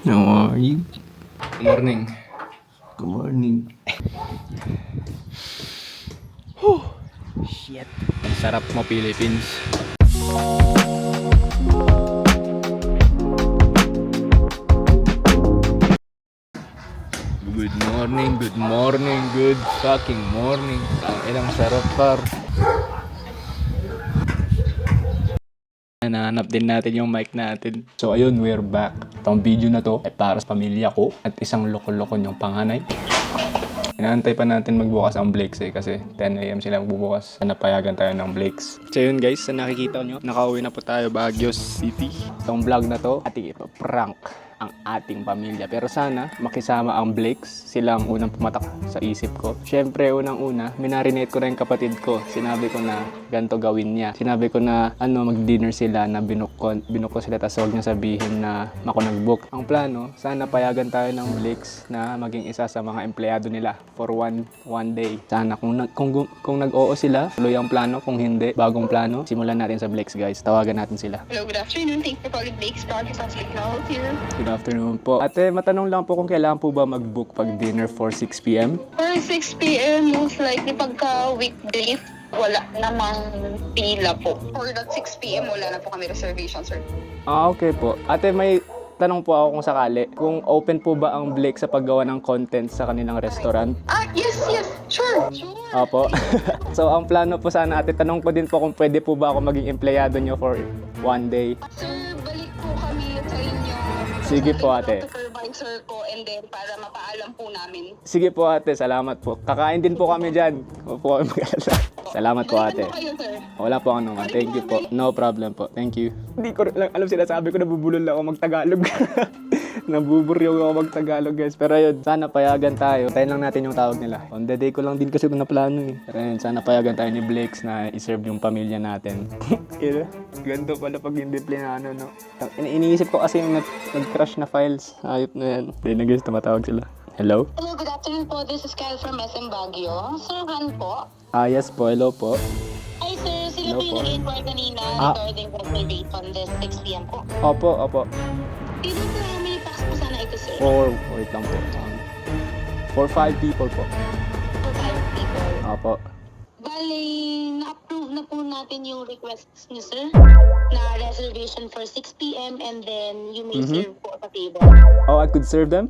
How are you? Good morning. Good morning. Shit. Ang sarap mo, Philippines. Good morning, good morning, good fucking morning. Ang ilang sarap par. Nahanap din natin yung mic natin. So ayun, we're back. Itong video na to ay para sa pamilya ko at isang loko-loko niyong panganay. Inaantay pa natin magbukas ang Blakes eh kasi 10am sila magbubukas. Napayagan tayo ng Blakes. So yun guys, sa nakikita nyo, nakauwi na po tayo Baguio City. Itong vlog na to, ating ito, prank ang ating pamilya. Pero sana makisama ang Blakes. Sila ang unang pumatak sa isip ko. Siyempre, unang-una, minarinate ko na yung kapatid ko. Sinabi ko na ganito gawin niya. Sinabi ko na ano, mag-dinner sila na binook ko, binook ko sila tapos huwag niya sabihin na ako nag-book. Ang plano, sana payagan tayo ng Blakes na maging isa sa mga empleyado nila for one one day. Sana kung nag, kung, gu- kung nag-oo sila, tuloy ang plano. Kung hindi, bagong plano, simulan natin sa Blakes guys. Tawagan natin sila. Hello, good afternoon. Thanks for calling Blake's Project Hospital here. Good afternoon po. Ate, matanong lang po kung kailangan po ba mag-book pag dinner for 6 p.m.? For 6 p.m., most likely pagka weekdays, wala namang pila po. For that 6 p.m., wala na po kami reservation, sir. Ah, okay po. Ate, may tanong po ako kung sakali. Kung open po ba ang Blake sa paggawa ng content sa kanilang restaurant? Ah, yes, yes. Sure. Sure. Opo. so, ang plano po sana, ate, tanong ko din po kung pwede po ba ako maging empleyado nyo for one day. Sir, Sige po, ate. Supervisor ko and then para mapaalam po namin. Sige po ate, salamat po. Kakain din po kami dyan. Huwag po kami mag-alala. Salamat po ate. Wala po ako naman. Thank you po. No problem po. Thank you. Hindi ko lang alam sila sabi ko nabubulol ako mag-Tagalog. Nabuburyo ako mag-Tagalog guys. Pero yun, sana payagan tayo. Tayo lang natin yung tawag nila. On the day ko lang din kasi ito na plano eh. Pero yun, sana payagan tayo ni Blakes na iserve yung pamilya natin. Ina, ganito pala pag hindi plinano, no? Ini- iniisip ko kasi yung nag- nag-crash na files. Ayop na yan. Hindi na guys, tumatawag sila. Hello? Hello, good afternoon po. This is Kyle from SM Baguio. Sir Han po. Ah, yes po. Hello po. Hi, sir. Sila Hello po yung po. nag-inquire kanina Ah. regarding reservation this 6 p.m. po. Opo, opo. Dito po For, wait lang po. Um, for five people po. For five people. Opo. Bali, na-approve na po natin yung requests niyo, sir, na reservation for 6 p.m. and then you may Mhm. serve po sa table. Oh, I could serve them?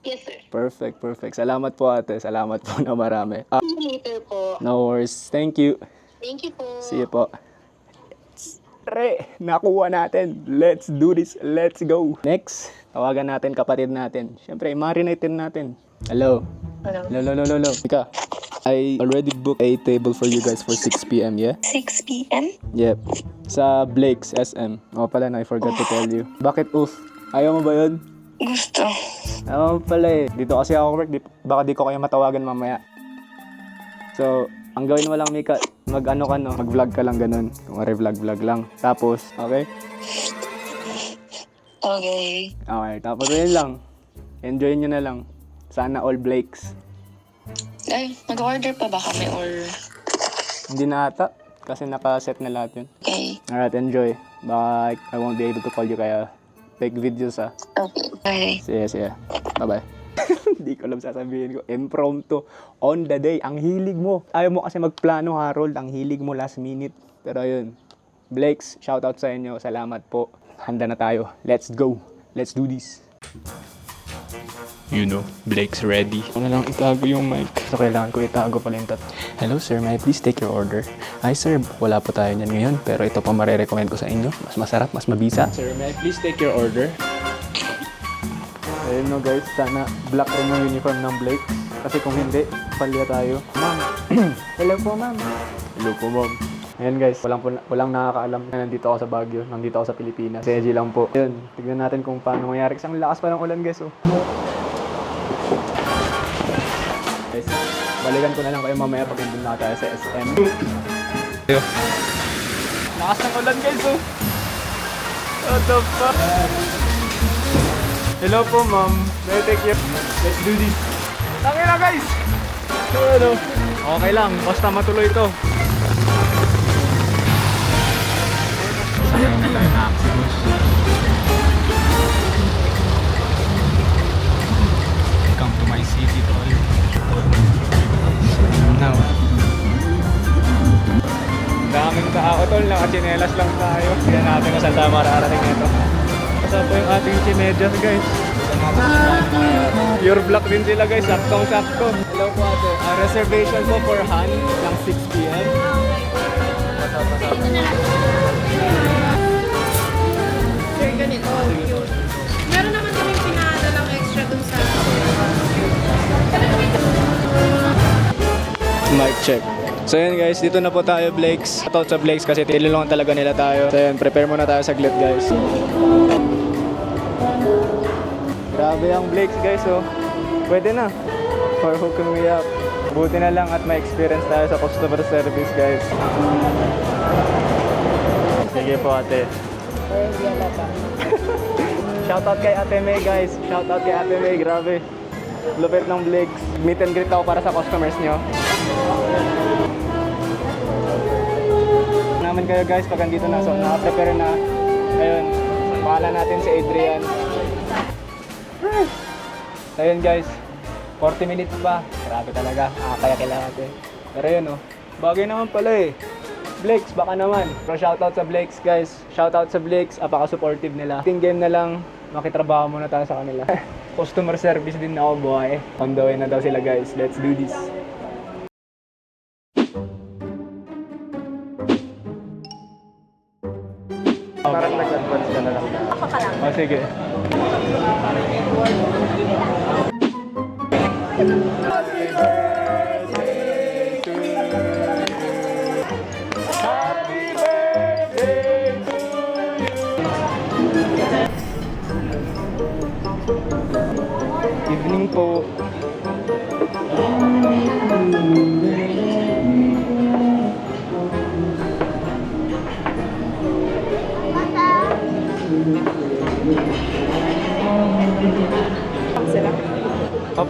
Yes, sir. Perfect, perfect. Salamat po ate. Salamat po na marami. Ah, See you later po. no worries. Thank you. Thank you po. See you po. Re, nakuha natin. Let's do this. Let's go. Next, tawagan natin kapatid natin. Siyempre, marinate natin. Hello. Hello. Hello, hello, hello, hello. Ika, I already booked a table for you guys for 6 p.m., yeah? 6 p.m.? Yep. Sa Blake's SM. Oh, pala na, I forgot to tell you. Bakit oof? Ayaw mo ba yun? Gusto. Oo pala eh. Dito kasi ako work, di, baka di ko kayo matawagan mamaya. So, ang gawin mo lang, Mika, mag-ano ka no, mag-vlog ka lang ganun. Kung vlog-vlog lang. Tapos, okay? Okay. Okay, tapos yun lang. Enjoy nyo na lang. Sana all Blakes. Ay, mag-order pa ba kami or... Hindi na ata. Kasi naka-set na lahat yun. Okay. Alright, enjoy. Bye. I won't be able to call you kaya take videos ah. Okay. Okay. Sige, sige. Bye-bye. Hindi ko alam sasabihin ko. Impromptu. On the day. Ang hilig mo. Ayaw mo kasi magplano, Harold. Ang hilig mo last minute. Pero yun. Blakes, shoutout sa inyo. Salamat po. Handa na tayo. Let's go. Let's do this. You know, Blake's ready. Ano lang itago yung mic. So, kailangan ko itago pala yung tat. Hello sir, may I please take your order? Hi sir, wala po tayo niyan ngayon. Pero ito pa marirecommend ko sa inyo. Mas masarap, mas mabisa. Sir, may I please take your order? Ayun no guys, sana black rin yung uniform ng Blake. Kasi kung hindi, palya tayo. Ma'am, hello po ma'am. Hello po ma'am. Ayan guys, walang, po- walang nakakaalam na nandito ako sa Baguio, nandito ako sa Pilipinas. Si Eji lang po. Yun, tignan natin kung paano mangyari. Kasi ang lakas pa ng ulan guys oh. Guys, balikan ko na lang kayo mamaya pag nandun na tayo sa SM. Lakas ng ulan guys oh. What the fuck? Hello po, ma'am. Let take you. Let's do this. Tangin na, guys! So. Ano? Okay lang. Basta matuloy ito. Come to my city, tol. Now. Daming tao, tol. Nakachinelas lang tayo. Hindi natin kung saan tayo mararating nito. Kasama po yung ating chinedyas guys. Pure black din sila guys, saktong sakto. Hello po ate. Ah, reservation po for Han ng 6pm. Sir, ganito. Meron naman kami pinadalang extra dun sa... Mic check. So yun guys, dito na po tayo Blakes. Shoutout sa Blakes kasi tinulungan talaga nila tayo. So yun, prepare muna tayo saglit guys. Grabe ang Blakes guys oh. Pwede na. For hooking me up. Buti na lang at may experience tayo sa customer service guys. Sige po ate. Shoutout kay Ate May guys. Shoutout kay Ate May, grabe. Lupit ng Blakes. Meet and greet ako para sa customers nyo. naman kayo guys pag andito na. So, naka-prepare na. Ayun, pangalan natin si Adrian. So, ayun guys, 40 minutes pa. Grabe talaga, kaya kailangan natin. Pero yun oh, bagay naman pala eh. Blakes, baka naman. Pero shoutout sa Blakes guys. Shoutout sa Blakes, apaka-supportive nila. Team game na lang, makitrabaho muna tayo sa kanila. Customer service din ako buhay. On the way na daw sila guys. Let's do this. Parang nag-advance ka na lang. Ako ka lang. Oh, sige. あ!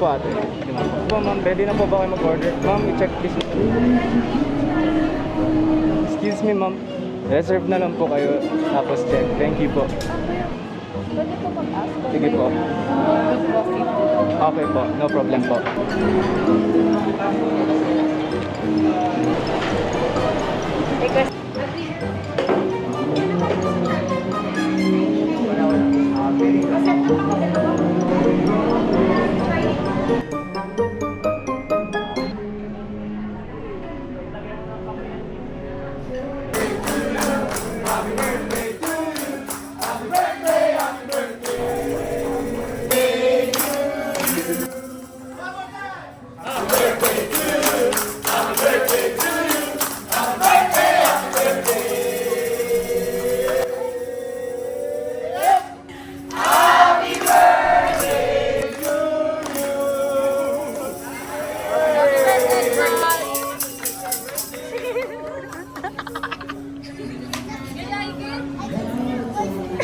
Opo ate. Ma'am. Opo ma'am, ready na po ba kayo mag-order? Ma'am, i-check please. Excuse me ma'am. Reserve na lang po kayo. Tapos check. Thank you po. Pwede po mag-ask kung Sige po. po. Okay po. No problem po. Because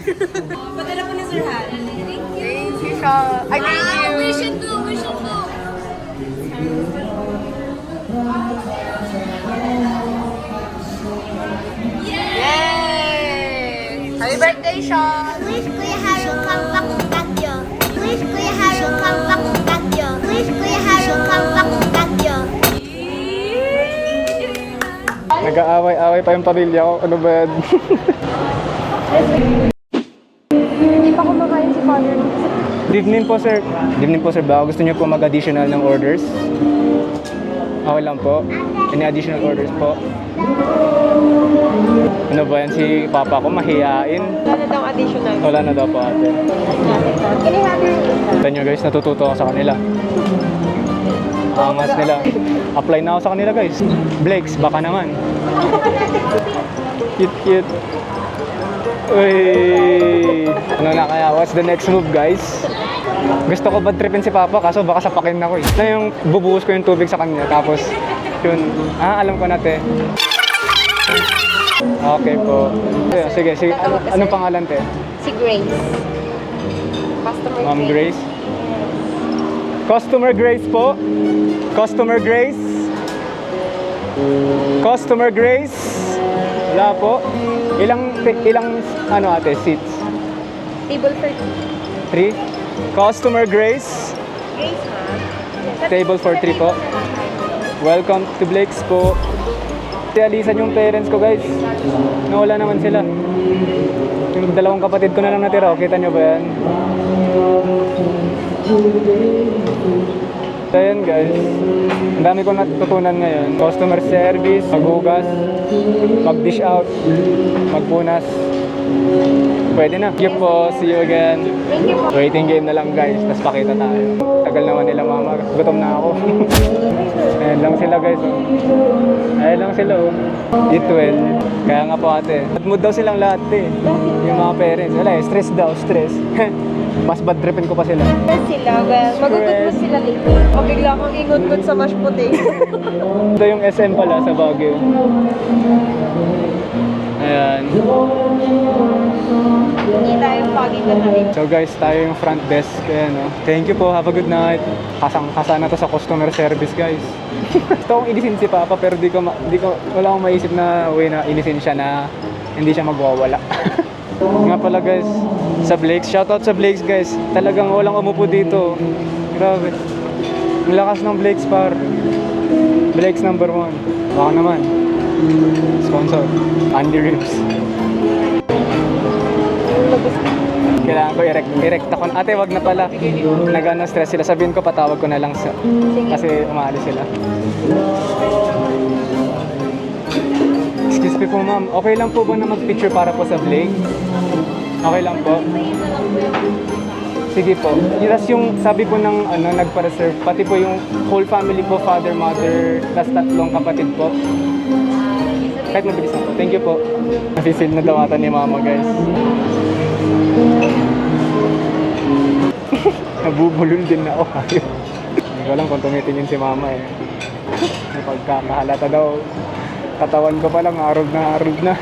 Padala ko ni Sir Han. Thank you. Thank you, Sha. Ay, thank you. We should do, we should do. Yay! Happy birthday, Sean! Wish Kuya Haru come back to Tokyo. Wish Kuya Haru come back to Tokyo. Wish Kuya Haru come back to Tokyo. Nag-aaway-away pa yung pamilya ko. Ano ba yan? Good evening po sir. Good evening po sir. Baka gusto niyo po mag-additional ng orders? Okay lang po. Any additional orders po? Ano ba yan si papa ko? Mahihain? Ano daw additional? Wala na daw po ate. Kita nyo guys, natututo ako sa kanila. Angas nila. Apply na ako sa kanila guys. Blakes, baka naman. Cute, cute. Uy! Ano na kaya? What's the next move guys? Gusto ko bad tripin si Papa kaso baka sapakin ako eh. Na yung bubuhos ko yung tubig sa kanya tapos yun. Ah, alam ko na te. Okay po. Sige, sige. sige. Ano, anong pangalan te? Si Grace. Customer Ma'am Grace. Customer Grace po. Customer Grace. Customer Grace. Wala po. Ilang ilang ano ate seats? Table for Three. Customer Grace. Table for three po. Welcome to Blake's po. Alisan yung parents ko guys. Nawala naman sila. Yung dalawang kapatid ko na lang natira, kita nyo ba yan? So yun guys, ang dami kong natutunan ngayon. Customer service, maghugas, mag-dish out, magpunas. Pwede na. Thank you po. See you again. Waiting game na lang guys. Tapos pakita tayo. Tagal naman nila mama. Gutom na ako. Ayan lang sila guys. Oh. Ayan lang sila oh. Eat well. Kaya nga po ate. At mood daw silang lahat eh. Yung mga parents. Wala eh. Stress daw. Stress. Mas bad tripin ko pa sila. sila, well, magugot mo sila later. O bigla kang ingot-ngot sa mashed potato. Ito yung SM pala sa Baguio. Ayan. Hindi tayo pagi na tayo. So guys, tayo yung front desk. Ayan, no? Thank you po. Have a good night. Kasang kasana to sa customer service, guys. Gusto kong inisin si Papa pero di ko, ma- di ko, wala akong maisip na way na inisin siya na hindi siya magwawala. Nga pala guys, sa Blake's. Shoutout sa Blake's guys. Talagang walang umupo dito. Grabe. Ang lakas ng Blake's par. Blake's number one. Baka naman. Sponsor. Andy Ribs. Kailangan ko i-rect, i-rect ako. Ate, wag na pala. Nagano stress sila. Sabihin ko, patawag ko na lang sa... Kasi umaalis sila. Excuse me po, ma'am. Okay lang po ba na mag-picture para po sa Blake? Okay lang po. Sige po. Tas yung sabi po ng ano, nagpa-reserve, pati po yung whole family po, father, mother, tas tatlong kapatid po. Kahit mabilis na po. Thank you po. Nafe-feel na daw ata ni mama, guys. Nabubulol din na ako. Hindi ko alam kung tumitingin si mama eh. May pagkakahalata daw. Katawan ko pa lang, arog na arog na.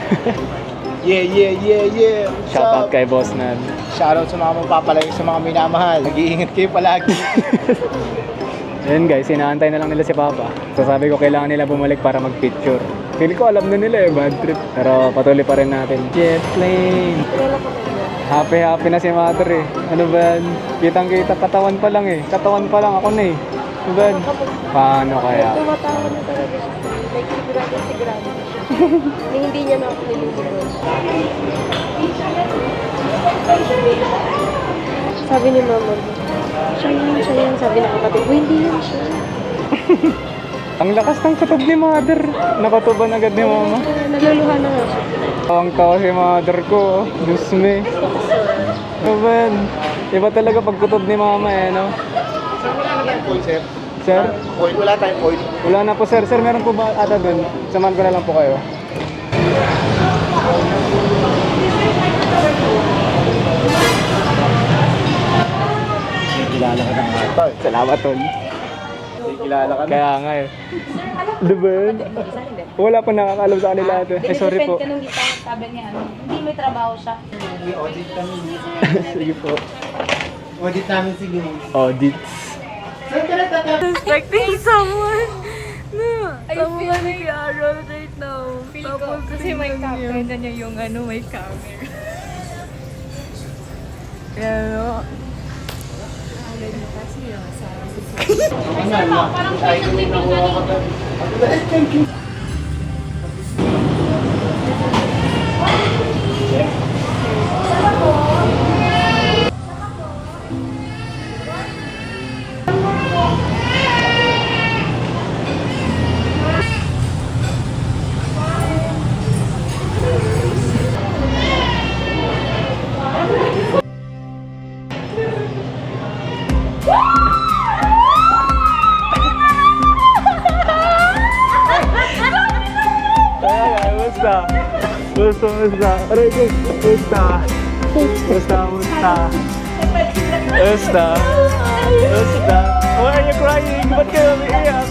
Yeah, yeah, yeah, yeah. What's Shoutout up? kay Boss Nad. Shoutout sa mga magpapalagi sa mga minamahal. Nag-iingat kayo palagi. Ayun guys, inaantay na lang nila si Papa. So sabi ko kailangan nila bumalik para mag-picture. Feel ko alam na nila eh, bad trip. Pero patuloy pa rin natin. Jet plane! Happy na si Mother eh. Ano ba? yan? Kitang kita katawan pa lang eh. Katawan pa lang ako na eh. Ano ba? Paano kaya? Tumatawa na talaga siya. Like, sigurado, sigurado. Na hindi niya na ako nililigon. Sabi ni mama, siya yun, siya yun. Sabi ng kapatid ko, hindi yun siya. Ang lakas ng kutob ni Mother. Nakatuban agad ni Mama. Naluluha na nga siya. Ang tawa si Mother ko. oh. Diyos me. Ano ba yan? Iba talaga pag kutob ni Mama eh, no? Point, sir. Sir? Point, wala tayong point. Wala na po sir. Sir, meron po ba ata dun? Samahan ko na lang po kayo. Kilala ka ng Salamat tol. Kilala ka na. Kaya nga eh. Diba? Wala pa nakakalam sa kanila ate. Eh, sorry po. ka nung kita, sabi niya, ano, hindi may trabaho siya. I-audit kami. Sige po. Audit namin si Luis. Audits. expecting someone na someone like Aaron right now. Feel ko, kasi may camera na niya yung ano, may camera. Pero, Kaya basta. Aray ko, basta. Basta, basta. Basta. Basta. Why are you crying? Ba't kayo umiiyak?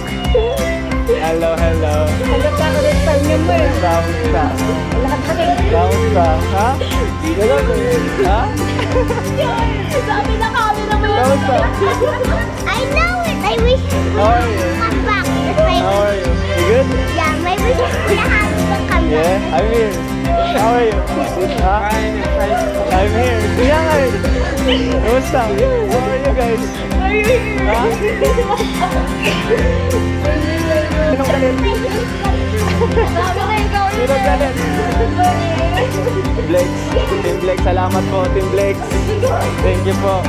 Hello, hello. Halata ko rin sa inyo mo eh. Basta, basta. Basta, basta. Ha? Ganun eh. Ha? Sabi na kami na may Basta. I know it. I wish How are you? come back. That's my How are you? You good? yeah, my is to have to come back. Yeah, I'm here. How are you? Ha? I'm here. Kaya nga eh. Kamusta? How are you guys? Galit? Sabi na ikaw Sino galit? Blex. Team Blex, salamat po, Team Blex. Thank you po.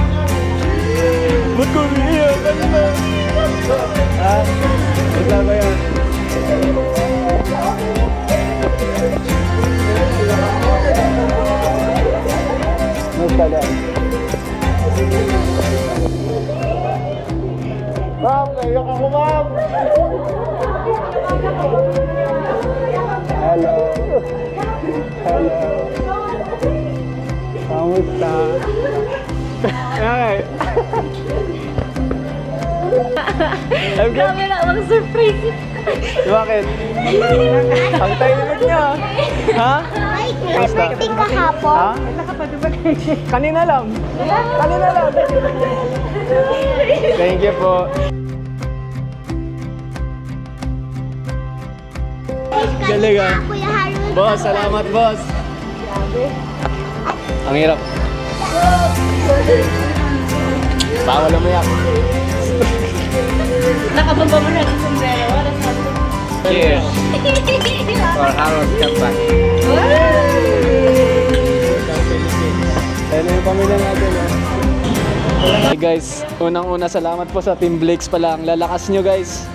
Ba't ko umiiyak? Ano ba? Ha? Basta ba yan? Basta lang. Ma'am, naiyak ako, ma'am! Hello. Hello. Kamusta? Ay. I'm good. Grabe na ang surprise. Bakit? Ang tahimik niya. Ha? Ay, Kamusta? birthday kahapon. Ha? Kanina lang. Kanina lang. Thank you po. Galing ah. Boss, salamat boss. Ang hirap. Bawal umiyak. Nakababa mo na ng sombrero. Wala sabi. Cheers. For Harold Kapat. Ayun yung pamilya natin. Hey guys, unang-una salamat po sa Team Blakes pala. Ang lalakas nyo guys.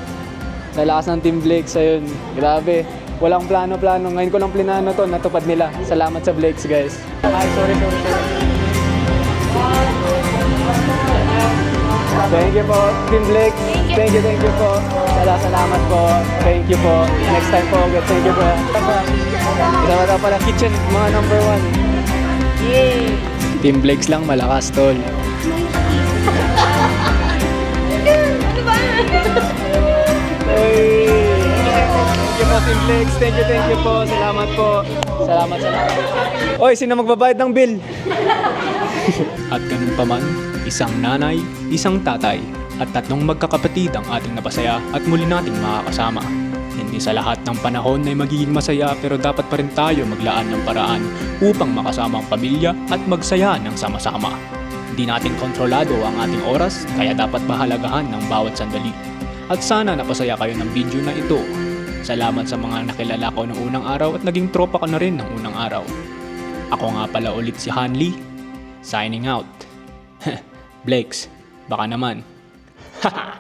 Lalakas ng Team Blakes. Ayun, grabe. Walang plano-plano. Ngayon ko lang plinano to. Natupad nila. Salamat sa Blakes guys. Ay, sorry, sorry, sorry. Thank you po, Team Blakes. Thank you, thank you po. Sala, salamat po. Thank you po. Next time po ulit. Thank you po. Kasama tayo pala kitchen, mga number one. Yay! Team Blakes lang, malakas tol. Hey! Thank you po, Team Blakes. Thank you, thank you po. Salamat po. Salamat, salamat. Oy, sino magbabayad ng bill? At ganun pa man, isang nanay, isang tatay, at tatlong magkakapatid ang ating napasaya at muli nating makakasama. Hindi sa lahat ng panahon ay magiging masaya pero dapat pa rin tayo maglaan ng paraan upang makasama ang pamilya at magsaya ng sama-sama. Hindi natin kontrolado ang ating oras kaya dapat bahalagahan ng bawat sandali. At sana napasaya kayo ng video na ito. Salamat sa mga nakilala ko noong unang araw at naging tropa ko na rin ng unang araw. Ako nga pala ulit si Hanley, signing out. Blakes, baka naman. Ha ha!